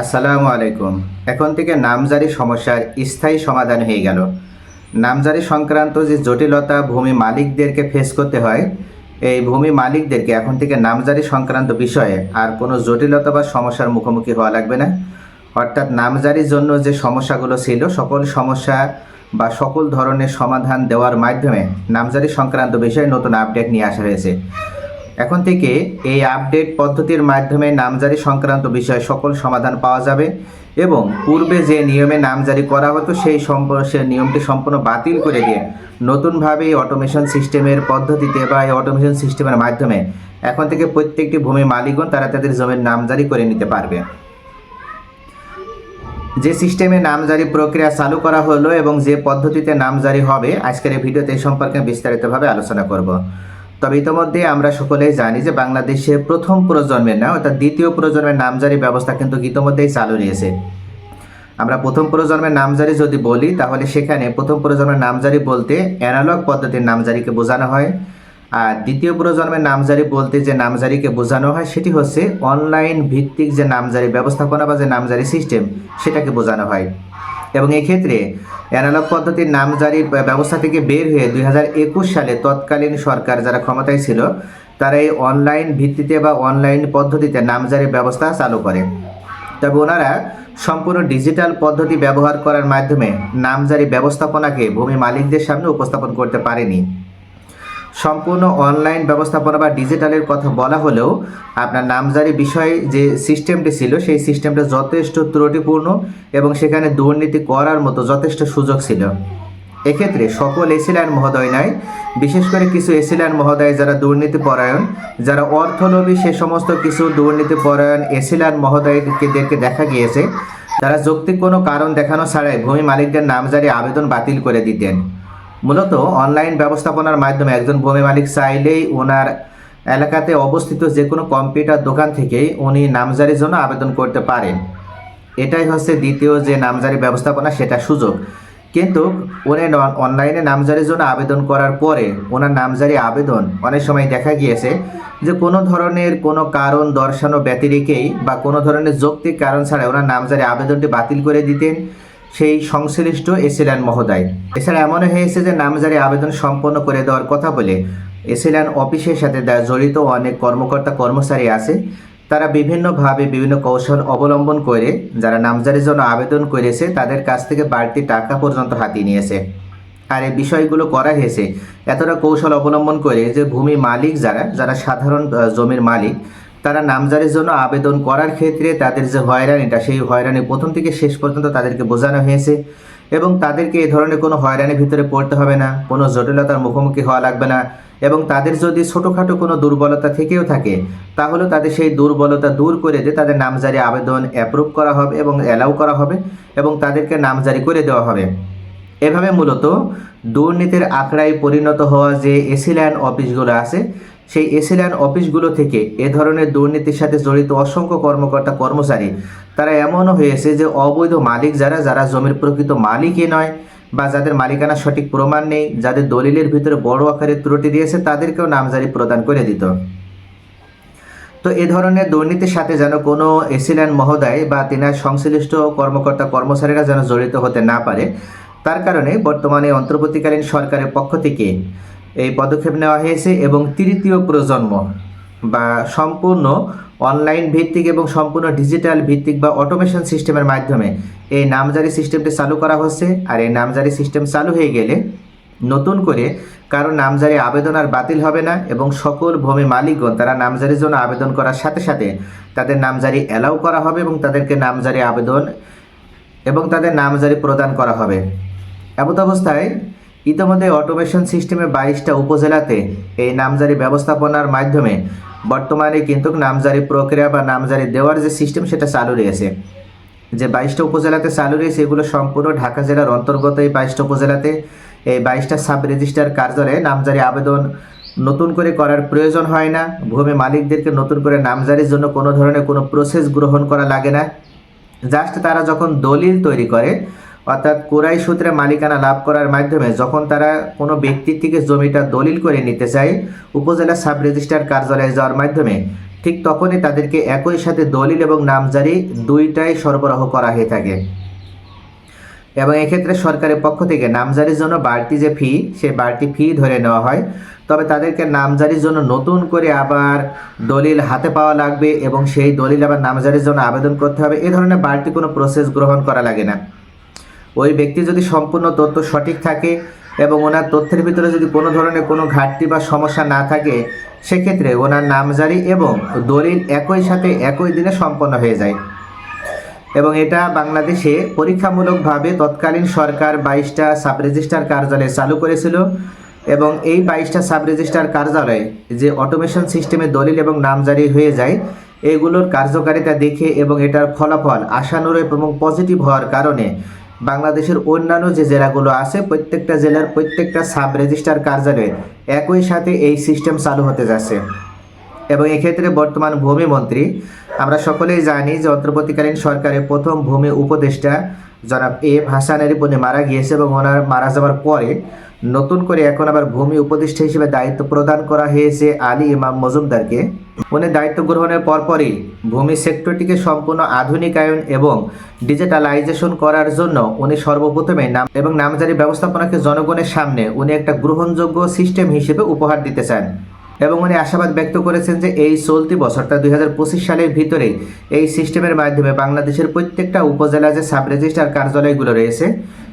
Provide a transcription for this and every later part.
আসসালামু আলাইকুম। এখন থেকে নামজারি সমস্যার স্থায়ী সমাধান হয়ে গেল। নামজারি সংক্রান্ত যে জটিলতা ভূমি মালিকদেরকে ফেস করতে হয়, এই ভূমি মালিকদেরকে এখন থেকে নামজারি সংক্রান্ত বিষয়ে আর কোনো জটিলতা বা সমস্যার মুখোমুখি হওয়া লাগবে না। অর্থাৎ নামজারির জন্য যে সমস্যাগুলো ছিল, সকল সমস্যা বা সকল ধরনের সমাধান দেওয়ার মাধ্যমে নামজারি সংক্রান্ত বিষয়ে নতুন আপডেট নিয়ে আসা হয়েছে। এখন থেকে এই আপডেট পদ্ধতির মাধ্যমে নামজারি সংক্রান্ত বিষয়ে সকল সমাধান পাওয়া যাবে এবং পূর্বে যে নিয়মে নামজারি করা হতো সেই সম্পর্ক নিয়মটি সম্পূর্ণ বাতিল করে দিয়ে নতুনভাবে এই অটোমেশন সিস্টেমের পদ্ধতিতে বা এই অটোমেশন সিস্টেমের মাধ্যমে এখন থেকে প্রত্যেকটি ভূমি মালিকগণ তারা তাদের জমির নামজারি করে নিতে পারবে। যে সিস্টেমে নামজারি প্রক্রিয়া চালু করা হলো এবং যে পদ্ধতিতে নামজারি হবে, আজকের এই ভিডিওতে এই সম্পর্কে বিস্তারিতভাবে আলোচনা করব। তবে ইতিমধ্যে আমরা সকলেই জানি যে বাংলাদেশে প্রথম প্রজন্মের না অর্থাৎ দ্বিতীয় প্রজন্মের নামজারি ব্যবস্থা কিন্তু ইতিমধ্যেই চালু রয়েছে। আমরা প্রথম প্রজন্মের নামজারি যদি বলি, তাহলে সেখানে প্রথম প্রজন্মের নামজারি বলতে অ্যানালগ পদ্ধতির নামজারিকে বোঝানো হয়। আর দ্বিতীয় প্রজন্মের নামজারি বলতে যে নামজারিকে বোঝানো হয়, সেটি হচ্ছে অনলাইন ভিত্তিক যে নামজারি ব্যবস্থাপনা বা যে নামজারি সিস্টেম সেটাকে বোঝানো হয়। এবং এক্ষেত্রে অ্যানালগ পদ্ধতির নামজারি ব্যবস্থা থেকে বের হয়ে দুই হাজার একুশ সালে তৎকালীন সরকার যারা ক্ষমতায় ছিল, তারা এই অনলাইন ভিত্তিতে বা অনলাইন পদ্ধতিতে নামজারি ব্যবস্থা চালু করে। তবে ওনারা সম্পূর্ণ ডিজিটাল পদ্ধতি ব্যবহার করার মাধ্যমে নামজারি ব্যবস্থাপনাকে ভূমি মালিকদের সামনে উপস্থাপন করতে পারেনি। সম্পূর্ণ অনলাইন ব্যবস্থাপনা বা ডিজিটালের কথা বলা হলেও আপনার নামজারি বিষয়ে যে সিস্টেমটি ছিল, সেই সিস্টেমটা যথেষ্ট ত্রুটিপূর্ণ এবং সেখানে দুর্নীতি করার মতো যথেষ্ট সুযোগ ছিল। এক্ষেত্রে সকল এসিলান মহোদয় নয় বিশেষ করে কিছু এসিলান মহোদয় যারা দুর্নীতি পরায়ণ, যারা অর্থলোভী সে সমস্ত কিছু দুর্নীতি পরায়ণ এসিলান মহোদয়দেরকে দেখা গিয়েছে, তারা যৌক্তিক কোনো কারণ দেখানো ছাড়াই ভূমি মালিকদের নামজারি আবেদন বাতিল করে দিতেন। মূলত অনলাইন ব্যবস্থাপনার মাধ্যমে একজন ভূমি মালিক চাইলেই ওনার এলাকাতে অবস্থিত যে কোনো কম্পিউটার দোকান থেকেই উনি নামজারির জন্য আবেদন করতে পারেন। এটাই হচ্ছে দ্বিতীয় যে নামজারি ব্যবস্থাপনা, সেটা সুযোগ। কিন্তু উনি অনলাইনে নামজারির জন্য আবেদন করার পরে ওনার নামজারি আবেদন অনেক সময় দেখা গিয়েছে যে কোনো ধরনের কোনো কারণ দর্শানো ব্যতিরেকেই বা কোনো ধরনের যৌক্তিক কারণ ছাড়া ওনার নামজারি আবেদনটি বাতিল করে দিতেন। সেই সংশ্লিষ্ট এসিল্যান্ড মহোদয়। এছাড়া এমনও হয়েছে যে নামজারি আবেদন সম্পন্ন করে দেওয়ার কথা বলে এসিল্যান্ড অফিসের সাথে জড়িত অনেক কর্মকর্তা কর্মচারী আছে। তারা বিভিন্নভাবে বিভিন্ন কৌশল অবলম্বন করে যারা নামজারির জন্য আবেদন করেছে তাদের কাছ থেকে বাড়তি টাকা পর্যন্ত হাতিয়ে নিয়েছে। আর এই বিষয়গুলো করা হয়েছে। এতটা কৌশল অবলম্বন করে যে ভূমি মালিক যারা যারা সাধারণ জমির মালিক তারা নামজারির জন্য আবেদন করার ক্ষেত্রে তাদের যে হয়রানিটা, সেই হয়রানি প্রথম থেকে শেষ পর্যন্ত তাদেরকে বোঝানো হয়েছে এবং তাদেরকে এই ধরনের কোনো হয়রানির ভিতরে পড়তে হবে না, কোনো জটিলতার মুখোমুখি হওয়া লাগবে না এবং তাদের যদি ছোটোখাটো কোনো দুর্বলতা থেকেও থাকে, তাহলে তাদের সেই দুর্বলতা দূর করে দিয়ে তাদের নামজারি আবেদন অ্যাপ্রুভ করা হবে এবং অ্যালাউ করা হবে এবং তাদেরকে নামজারি করে দেওয়া হবে। এভাবে মূলত দুর্নীতির আখড়ায় পরিণত হওয়া যে এসি এসিল্যান্ড অফিসগুলো আছে সেই এসিল্যান্ড অফিসগুলো থেকে এ ধরনের দুর্নীতির সাথে জড়িত অসংখ্য কর্মকর্তা, কর্মচারী, তারা এমনও হয়েছে যে অবৈধ মালিক যারা যারা জমির প্রকৃত মালিকই নয় বা যাদের মালিকানা সঠিক প্রমাণ নেই, যাদের দলিলের ভিতরে বড় আকারে ত্রুটি দিয়েছে, তাদেরকেও নামজারি প্রদান করে দিত। তো এ ধরনের দুর্নীতির সাথে যেন কোনো এসিল্যান্ড মহোদয় বা তিনার সংশ্লিষ্ট কর্মকর্তা, কর্মচারীরা যেন জড়িত হতে না পারে, তার কারণে বর্তমানে অন্তর্বর্তীকালীন সরকারের পক্ষ থেকে এই পদক্ষেপ নেওয়া হয়েছে এবং তৃতীয় প্রজন্ম বা সম্পূর্ণ অনলাইন ভিত্তিক এবং সম্পূর্ণ ডিজিটাল ভিত্তিক বা অটোমেশন সিস্টেমের মাধ্যমে এই নামজারি সিস্টেমটি চালু করা হচ্ছে। আর এই নামজারি সিস্টেম চালু হয়ে গেলে নতুন করে কারও নামজারি আবেদন আর বাতিল হবে না এবং সকল ভূমি মালিকগণ তারা নামজারির জন্য আবেদন করার সাথে সাথে তাদের নামজারি অ্যালাউ করা হবে এবং তাদেরকে নামজারি আবেদন এবং তাদের নামজারি প্রদান করা হবে। এমত অবস্থায় ইতিমধ্যে অটোমেশন সিস্টেমে বাইশটা উপজেলাতে এই নামজারি ব্যবস্থাপনার মাধ্যমে বর্তমানে কিন্তু নামজারি প্রক্রিয়া বা নামজারি দেওয়ার যে সিস্টেম, সেটা চালু রয়েছে। যে বাইশটা উপজেলাতে চালু রয়েছে, এগুলো সম্পূর্ণ ঢাকা জেলার অন্তর্গত এই বাইশটা উপজেলাতে। এই বাইশটা সাব রেজিস্ট্রার কার্যালয়ে নামজারি আবেদন নতুন করে করার প্রয়োজন হয় না। ভূমি মালিকদেরকে নতুন করে নামজারির জন্য কোনো ধরনের কোনো প্রসেস গ্রহণ করা লাগে না। জাস্ট তারা যখন দলিল তৈরি করে অর্থাৎ কোরাই সূত্রে মালিকানা লাভ করার মাধ্যমে যখন তারা কোনো ব্যক্তির থেকে জমিটা দলিল করে নিতে চায়, উপজেলা সাব রেজিস্ট্রার কার্যালয়ে যাওয়ার মাধ্যমে, ঠিক তখনই তাদেরকে একই সাথে দলিল এবং নামজারি দুইটাই সরবরাহ করা হয়ে থাকে। এবং এক্ষেত্রে সরকারের পক্ষ থেকে নামজারির জন্য বাড়তি যে ফি, সেই বাড়তি ফি ধরে নেওয়া হয়। তবে তাদেরকে নামজারির জন্য নতুন করে আবার দলিল হাতে পাওয়া লাগবে এবং সেই দলিল আবার নামজারির জন্য আবেদন করতে হবে। এ ধরনের বাড়তি কোনো প্রসেস গ্রহণ করা লাগে না। ওই ব্যক্তি যদি সম্পূর্ণ তথ্য সঠিক থাকে এবং ওনার তথ্যের ভিতরে যদি কোনো ধরনের কোনো ঘাটতি বা সমস্যা না থাকে, সেক্ষেত্রে ওনার নামজারি এবং দলিল একই সাথে একই দিনে সম্পন্ন হয়ে যায়। এবং এটা বাংলাদেশে পরীক্ষামূলকভাবে তৎকালীন সরকার বাইশটা সাব রেজিস্ট্রার কার্যালয় চালু করেছিল এবং এই বাইশটা সাব রেজিস্ট্রার কার্যালয়ে যে অটোমেশন সিস্টেমে দলিল এবং নামজারি হয়ে যায়, এগুলোর কার্যকারিতা দেখে এবং এটার ফলাফল আশানুরূপ এবং পজিটিভ হওয়ার কারণে বাংলাদেশের অন্যান্য যে জেলাগুলো আছে, প্রত্যেকটা জেলার প্রত্যেকটা সাব রেজিস্ট্রার কার্যালয়ে একই সাথে এই সিস্টেম চালু হতে যাচ্ছে। এবং এক্ষেত্রে বর্তমান ভূমি মন্ত্রী, আমরা সকলেই জানি যে অন্তর্বর্তীকালীন সরকারের প্রথম ভূমি উপদেষ্টা জনাব এফ হাসান আলী মারা গিয়েছে এবং ওনার মারা যাওয়ার পরে নতুন করে এখন আবার ভূমি উপদেষ্টা হিসেবে দায়িত্ব প্রদান করা হয়েছে আলী ইমাম মজুমদারকে। উনি দায়িত্ব গ্রহণের পরপরই ভূমি সেক্টরটিকে সম্পূর্ণ আধুনিকায়ন এবং ডিজিটালাইজেশন করার জন্য উনি সর্বপ্রথমে নাম এবং নামজারি ব্যবস্থাপনাকে জনগণের সামনে উনি একটা গ্রহণযোগ্য সিস্টেম হিসেবে উপহার দিতে চান। এবং উনি আশাবাদ ব্যক্ত করেছেন যে এই চলতি বছরটা দুই হাজার পঁচিশ সালের ভিতরেই এই সিস্টেমের মাধ্যমে বাংলাদেশের প্রত্যেকটা উপজেলা যে সাব রেজিস্ট্রার কার্যালয়গুলো রয়েছে,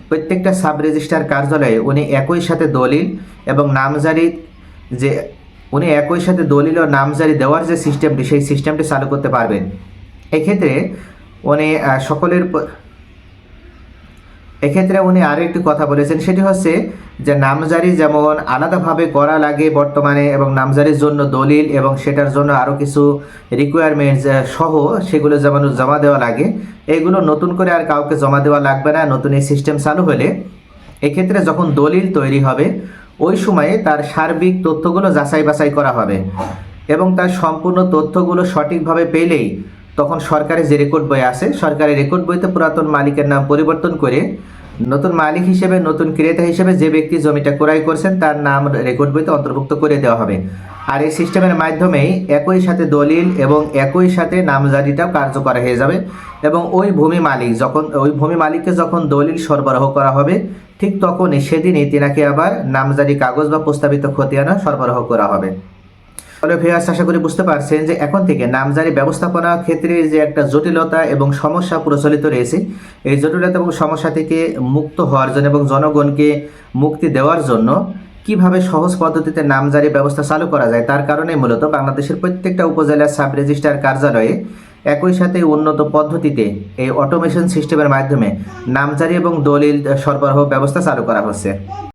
প্রত্যেকটা সাব রেজিস্ট্রার কার্যালয়ে উনি একই সাথে দলিল এবং নামজারি যে উনি একই সাথে দলিল ও নামজারি দেওয়ার যে সিস্টেমটি সেই সিস্টেমটি চালু করতে পারবেন। এক্ষেত্রে উনি সকলের এক্ষেত্রে উনি আরও একটি কথা বলেছেন, সেটি হচ্ছে যে নামজারি যেমন আলাদাভাবে করা লাগে বর্তমানে এবং নামজারির জন্য দলিল এবং সেটার জন্য আরও কিছু রিকোয়ারমেন্টস সহ সেগুলো যেমন জমা দেওয়া লাগে, এগুলো নতুন করে আর কাউকে জমা দেওয়া লাগবে না, নতুন এই সিস্টেম চালু হলে। এক্ষেত্রে যখন দলিল তৈরি হবে ওই সময়ে তার সার্বিক তথ্যগুলো যাচাই বাছাই করা হবে এবং তার সম্পূর্ণ তথ্যগুলো সঠিকভাবে পেলেই তখন সরকারের যে রেকর্ড বই আছে সরকারের রেকর্ড বইতে পুরাতন মালিকের নাম পরিবর্তন করে নতুন মালিক হিসেবে, নতুন ক্রেতা হিসেবে যে ব্যক্তি জমিটা ক্রয় করছেন, তার নাম রেকর্ড বইতে অন্তর্ভুক্ত করে দেওয়া হবে। আর এই সিস্টেমের মাধ্যমেই একই সাথে দলিল এবং একই সাথে নামজারিটাও কার্যকর হয়ে যাবে এবং ওই ভূমি মালিক যখন, ওই ভূমি মালিককে যখন দলিল সরবরাহ করা হবে ঠিক তখনই সেদিনই তিনাকে আবার নামজারি কাগজ বা প্রস্তাবিত খতিয়ানা সরবরাহ করা হবে। তাহলে ভিউয়ার্স আশা করি বুঝতে পারছেন যে এখন থেকে নামজারি ব্যবস্থাপনা ক্ষেত্রে যে একটা জটিলতা এবং সমস্যা প্রচলিত রয়েছে, এই জটিলতা এবং সমস্যা থেকে মুক্ত হওয়ার জন্য এবং জনগণকে মুক্তি দেওয়ার জন্য কীভাবে সহজ পদ্ধতিতে নামজারি ব্যবস্থা চালু করা যায়, তার কারণে মূলত বাংলাদেশের প্রত্যেকটা উপজেলার সাব রেজিস্ট্রার কার্যালয়ে একই সাথে উন্নত পদ্ধতিতে এই অটোমেশন সিস্টেমের মাধ্যমে নামজারি এবং দলিল সরবরাহ ব্যবস্থা চালু করা হচ্ছে।